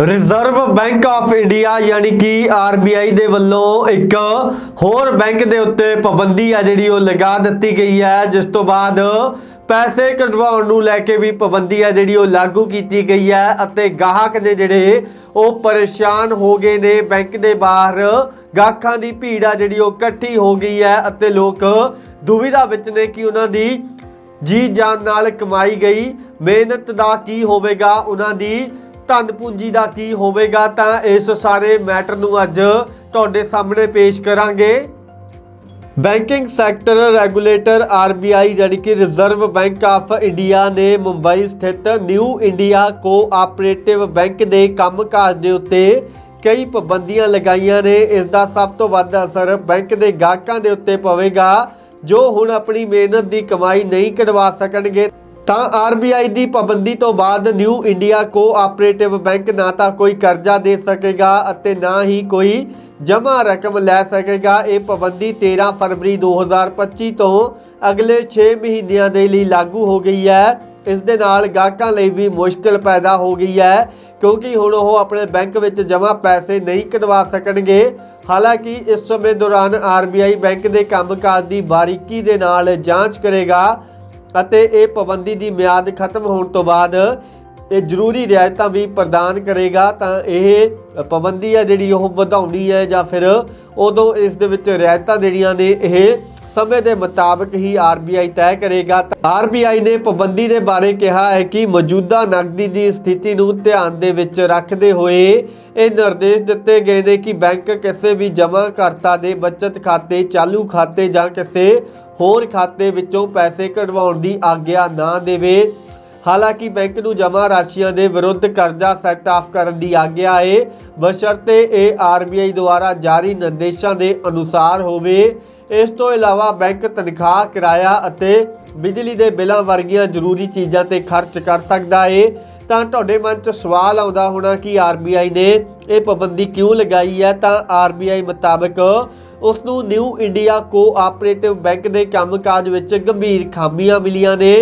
Reserve bank of India ਯਾਨੀ ਕਿ RBI ਦੇ ਵੱਲੋਂ ਇੱਕ ਹੋਰ ਬੈਂਕ ਦੇ ਉੱਤੇ ਪਾਬੰਦੀ ਆ ਜਿਹੜੀ ਉਹ ਲਗਾ ਦਿੱਤੀ ਗਈ ਹੈ, ਜਿਸ ਤੋਂ ਬਾਅਦ ਪੈਸੇ ਕਢਵਾਉਣ ਨੂੰ ਲੈ ਕੇ ਵੀ ਪਾਬੰਦੀ ਆ ਜਿਹੜੀ ਉਹ ਲਾਗੂ ਕੀਤੀ ਗਈ ਹੈ ਅਤੇ ਗਾਹਕ ਨੇ ਜਿਹੜੇ ਉਹ ਪਰੇਸ਼ਾਨ ਹੋ ਗਏ ਨੇ ਬੈਂਕ ਦੇ ਬਾਹਰ ਗਾਹਕਾਂ ਦੀ ਭੀੜ ਆ ਜਿਹੜੀ ਉਹ ਇਕੱਠੀ ਹੋ ਗਈ ਹੈ ਅਤੇ ਲੋਕ ਦੁਵਿਧਾ ਵਿੱਚ ਨੇ ਕਿ ਉਹਨਾਂ ਦੀ ਜੀ ਜਾਨ ਨਾਲ ਕਮਾਈ ਗਈ। ਮਿਹਨਤ ਦਾ ਕੀ ਹੋਵੇਗਾ? ਉਹਨਾਂ ਦੀ ਧਨ ਪੂੰਜੀ ਦਾ ਕੀ ਹੋਵੇਗਾ ਤਾਂ ਇਸ ਸਾਰੇ ਮੈਟਰ ਨੂੰ ਅੱਜ ਤੁਹਾਡੇ ਸਾਹਮਣੇ ਪੇਸ਼ ਕਰਾਂਗੇ। ਬੈਂਕਿੰਗ ਸੈਕਟਰ ਰੈਗੂਲੇਟਰ ਆਰਬੀਆਈ ਜਿਹੜੀ ਕਿ ਰਿਜ਼ਰਵ ਬੈਂਕ ਆਫ ਇੰਡੀਆ ਨੇ ਮੁੰਬਈ ਸਥਿਤ ਨਿਊ ਇੰਡੀਆ ਕੋਆਪਰੇਟਿਵ ਬੈਂਕ ਦੇ ਕੰਮਕਾਜ ਦੇ ਉੱਤੇ ਕਈ ਪਾਬੰਦੀਆਂ ਲਗਾਈਆਂ ਨੇ। ਇਸ ਦਾ ਸਭ ਤੋਂ ਵੱਧ ਅਸਰ ਬੈਂਕ ਦੇ ਗਾਹਕਾਂ ਦੇ ਉੱਤੇ ਪਵੇਗਾ, ਜੋ ਹੁਣ ਆਪਣੀ ਮਿਹਨਤ ਦੀ ਕਮਾਈ ਨਹੀਂ ਕਢਵਾ ਸਕਣਗੇ। ਤਾਂ ਆਰਬੀਆਈ ਦੀ ਪਾਬੰਦੀ ਤੋਂ ਬਾਅਦ ਨਿਊ ਇੰਡੀਆ ਕੋਆਪਰੇਟਿਵ ਬੈਂਕ ਨਾ ਤਾਂ ਕੋਈ ਕਰਜ਼ਾ ਦੇ ਸਕੇਗਾ ਅਤੇ ਨਾ ਹੀ ਕੋਈ ਜਮ੍ਹਾਂ ਰਕਮ ਲੈ ਸਕੇਗਾ। ਇਹ ਪਾਬੰਦੀ 13 ਫਰਵਰੀ 2025 ਤੋਂ ਅਗਲੇ 6 ਮਹੀਨਿਆਂ ਦੇ ਲਈ ਲਾਗੂ ਹੋ ਗਈ ਹੈ। ਇਸ ਦੇ ਨਾਲ ਗਾਹਕਾਂ ਲਈ ਵੀ ਮੁਸ਼ਕਲ ਪੈਦਾ ਹੋ ਗਈ ਹੈ, ਕਿਉਂਕਿ ਹੁਣ ਉਹ ਆਪਣੇ ਬੈਂਕ ਵਿੱਚ ਜਮ੍ਹਾਂ ਪੈਸੇ ਨਹੀਂ ਕਢਵਾ ਸਕਣਗੇ। ਹਾਲਾਂਕਿ ਇਸ ਸਮੇਂ ਦੌਰਾਨ ਆਰਬੀਆਈ ਬੈਂਕ ਦੇ ਕੰਮਕਾਜ ਦੀ ਬਾਰੀਕੀ ਦੇ ਨਾਲ ਜਾਂਚ ਕਰੇਗਾ। ਅਤੇ ਇਹ ਪਾਬੰਦੀ ਦੀ ਮਿਆਦ ਖਤਮ ਹੋਣ ਤੋਂ ਬਾਅਦ ਇਹ ਜ਼ਰੂਰੀ ਰਿਆਇਤਾਂ ਵੀ ਪ੍ਰਦਾਨ ਕਰੇਗਾ ਤਾਂ ਇਹ ਪਾਬੰਦੀ ਹੈ ਜਿਹੜੀ ਉਹ ਵਧਾਉਣੀ ਹੈ ਜਾਂ ਫਿਰ ਉਦੋਂ ਇਸ ਦੇ ਵਿੱਚ ਰਿਆਇਤਾਂ ਜਿਹੜੀਆਂ ਨੇ ਇਹ ਸਮੇਂ ਦੇ ਮੁਤਾਬਕ ਹੀ ਆਰਬੀਆਈ ਤੈਅ ਕਰੇਗਾ। ਤਾਂ ਆਰਬੀਆਈ ਨੇ ਪਾਬੰਦੀ ਦੇ ਬਾਰੇ ਕਿਹਾ ਹੈ ਕਿ ਮੌਜੂਦਾ ਨਕਦੀ ਦੀ ਸਥਿਤੀ ਨੂੰ ਧਿਆਨ ਦੇ ਵਿੱਚ ਰੱਖਦੇ ਹੋਏ ਇਹ ਨਿਰਦੇਸ਼ ਦਿੱਤੇ ਗਏ ਨੇ ਕਿ ਬੈਂਕ ਕਿਸੇ ਵੀ ਜਮ੍ਹਾਂਕਰਤਾ ਦੇ ਬਚਤ ਖਾਤੇ, ਚਾਲੂ ਖਾਤੇ ਜਾਂ ਕਿਸੇ ਹੋਰ ਖਾਤੇ ਵਿੱਚੋਂ ਪੈਸੇ ਕਢਵਾਉਣ ਦੀ ਆਗਿਆ ਨਾ ਦੇਵੇ। ਹਾਲਾਂਕਿ ਬੈਂਕ ਨੂੰ ਜਮ੍ਹਾਂ ਰਾਸ਼ੀਆਂ ਦੇ ਵਿਰੁੱਧ ਕਰਜ਼ਾ ਸੈੱਟ ਆਫ ਕਰਨ ਦੀ ਆਗਿਆ ਏ। ਬਸ਼ਰਤੇ ਇਹ ਆਰਬੀਆਈ ਦੁਆਰਾ ਜਾਰੀ ਨਿਰਦੇਸ਼ਾਂ ਦੇ ਅਨੁਸਾਰ ਹੋਵੇ। ਇਸ ਤੋਂ ਇਲਾਵਾ ਬੈਂਕ ਤਨਖਾਹ, ਕਿਰਾਇਆ ਅਤੇ ਬਿਜਲੀ ਦੇ ਬਿੱਲਾਂ ਵਰਗੀਆਂ ਜ਼ਰੂਰੀ ਚੀਜ਼ਾਂ ਤੇ ਖਰਚ ਕਰ ਸਕਦਾ ਏ। ਤਾਂ ਤੁਹਾਡੇ ਮਨ 'ਚ ਸਵਾਲ ਆਉਂਦਾ ਹੋਣਾ ਕਿ ਆਰਬੀਆਈ ਨੇ ਇਹ ਪਾਬੰਦੀ ਕਿਉਂ ਲਗਾਈ ਹੈ? ਤਾਂ ਆਰਬੀਆਈ ਮੁਤਾਬਕ ਉਸ ਨੂੰ ਨਿਊ ਇੰਡੀਆ ਕੋਆਪਰੇਟਿਵ ਬੈਂਕ ਦੇ ਕੰਮਕਾਜ ਵਿੱਚ ਗੰਭੀਰ ਖਾਮੀਆਂ ਮਿਲੀਆਂ ਨੇ,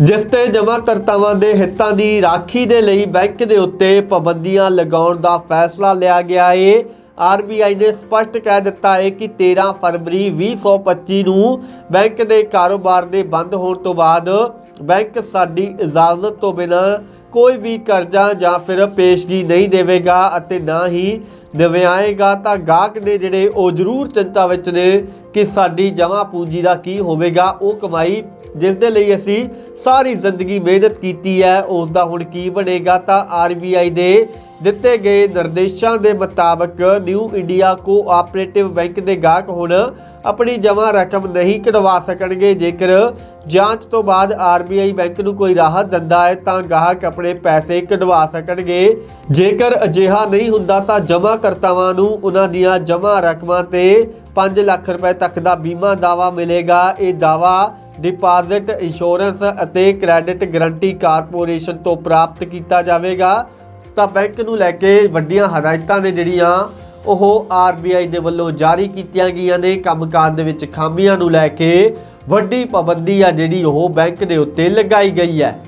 ਜਿਸ ਤੇ ਜਮ੍ਹਾਂਕਰਤਾਵਾਂ ਦੇ ਹਿੱਤਾਂ ਦੀ ਰਾਖੀ ਦੇ ਲਈ ਬੈਂਕ ਦੇ ਉੱਤੇ ਪਾਬੰਦੀਆਂ ਲਗਾਉਣ ਦਾ ਫੈਸਲਾ ਲਿਆ ਗਿਆ ਹੈ ਆਰਬੀਆਈ ਨੇ ਸਪਸ਼ਟ ਕਹਿ ਦਿੱਤਾ ਹੈ ਕਿ 13 ਫਰਵਰੀ 2025 ਨੂੰ ਬੈਂਕ ਦੇ ਕਾਰੋਬਾਰ ਦੇ ਬੰਦ ਹੋਣ ਤੋਂ ਬਾਅਦ ਬੈਂਕ ਸਾਡੀ ਇਜਾਜ਼ਤ ਤੋਂ ਬਿਨਾਂ ਕੋਈ ਵੀ ਕਰਜ਼ਾ ਜਾਂ ਫਿਰ ਪੇਸ਼ਗੀ ਨਹੀਂ ਦੇਵੇਗਾ ਅਤੇ ਨਾ ਹੀ ਦਿਵਾਏਗਾ ਤਾਂ ਗਾਹਕ ਨੇ ਜਿਹੜੇ ਉਹ ਜ਼ਰੂਰ ਚਿੰਤਾ ਵਿੱਚ ਨੇ ਕਿ ਸਾਡੀ ਜਮ੍ਹਾਂ ਪੂੰਜੀ ਦਾ ਕੀ ਹੋਵੇਗਾ, ਉਹ ਕਮਾਈ ਜਿਸ ਦੇ ਲਈ ਅਸੀਂ ਸਾਰੀ ਜ਼ਿੰਦਗੀ ਮਿਹਨਤ ਕੀਤੀ ਹੈ, ਉਸ ਦਾ ਹੁਣ ਕੀ ਬਣੇਗਾ, ਤਾਂ ਆਰਬੀਆਈ ਦੇ ਦਿੱਤੇ ਗਏ ਨਿਰਦੇਸ਼ਾਂ ਦੇ ਮੁਤਾਬਕ ਨਿਊ ਇੰਡੀਆ ਕੋਆਪਰੇਟਿਵ ਬੈਂਕ ਦੇ ਗਾਹਕ ਹੁਣ ਆਪਣੀ ਜਮ੍ਹਾਂ ਰਕਮ ਨਹੀਂ ਕਢਵਾ ਸਕਣਗੇ। ਜੇਕਰ ਜਾਂਚ ਤੋਂ ਬਾਅਦ ਆਰਬੀਆਈ ਬੈਂਕ ਨੂੰ ਕੋਈ ਰਾਹਤ ਦਿੰਦਾ ਹੈ, ਤਾਂ ਗਾਹਕ ਆਪਣੇ ਪੈਸੇ ਕਢਵਾ ਸਕਣਗੇ। ਜੇਕਰ ਅਜਿਹਾ ਨਹੀਂ ਹੁੰਦਾ, ਤਾਂ ਜਮ੍ਹਾਂਕਰਤਾਵਾਂ ਨੂੰ ਉਹਨਾਂ ਦੀਆਂ ਜਮ੍ਹਾਂ ਰਕਮਾਂ ਤੇ 5 ਲੱਖ ਰੁਪਏ ਤੱਕ ਦਾ ਬੀਮਾ ਦਾਵਾ ਮਿਲੇਗਾ। ਇਹ ਦਾਵਾ ਡਿਪਾਜ਼ਿਟ, ਇੰਸ਼ੋਰੈਂਸ ਅਤੇ ਕ੍ਰੈਡਿਟ ਗਾਰੰਟੀ ਕਾਰਪੋਰੇਸ਼ਨ ਤੋਂ ਪ੍ਰਾਪਤ ਕੀਤਾ ਜਾਵੇਗਾ। ਤਾਂ ਬੈਂਕ ਨੂੰ ਲੈ ਕੇ ਵੱਡੀਆਂ ਹਦਾਇਤਾਂ ਨੇ ਜਿਹੜੀਆਂ ਉਹ ਆਰਬੀਆਈ ਦੇ ਵੱਲੋਂ ਜਾਰੀ ਕੀਤੀਆਂ ਗਈਆਂ ਨੇ। ਕੰਮਕਾਜ ਦੇ ਵਿੱਚ ਖਾਮੀਆਂ ਨੂੰ ਲੈ ਕੇ ਵੱਡੀ ਪਾਬੰਦੀ ਆ ਜਿਹੜੀ ਉਹ ਬੈਂਕ ਦੇ ਉੱਤੇ ਲਗਾਈ ਗਈ ਹੈ।